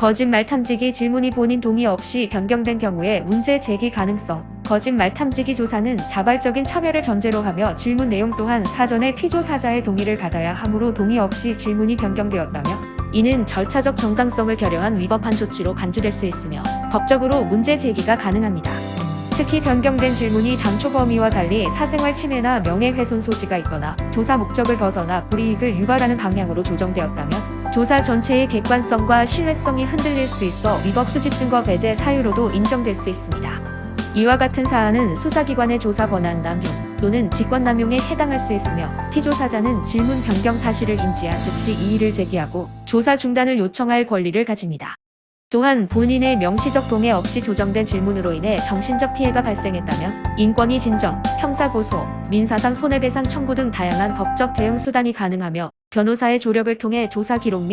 거짓말 탐지기 질문이 본인 동의 없이 변경된 경우에 문제 제기 가능성. 거짓말 탐지기 조사는 자발적인 참여를 전제로 하며 질문 내용 또한 사전에 피조사자의 동의를 받아야 하므로 동의 없이 질문이 변경되었다며 이는 절차적 정당성을 결여한 위법한 조치로 간주될 수 있으며 법적으로 문제 제기가 가능합니다. 특히 변경된 질문이 당초 범위와 달리 사생활 침해나 명예훼손 소지가 있거나 조사 목적을 벗어나 불이익을 유발하는 방향으로 조정되었다면 조사 전체의 객관성과 신뢰성이 흔들릴 수 있어 위법 수집 증거 배제 사유로도 인정될 수 있습니다. 이와 같은 사안은 수사기관의 조사 권한 남용 또는 직권 남용에 해당할 수 있으며 피조사자는 질문 변경 사실을 인지한 즉시 이의를 제기하고 조사 중단을 요청할 권리를 가집니다. 또한 본인의 명시적 동의 없이 조정된 질문으로 인해 정신적 피해가 발생했다면 인권위 진정, 형사고소, 민사상 손해배상 청구 등 다양한 법적 대응 수단이 가능하며 변호사의 조력을 통해 조사 기록 및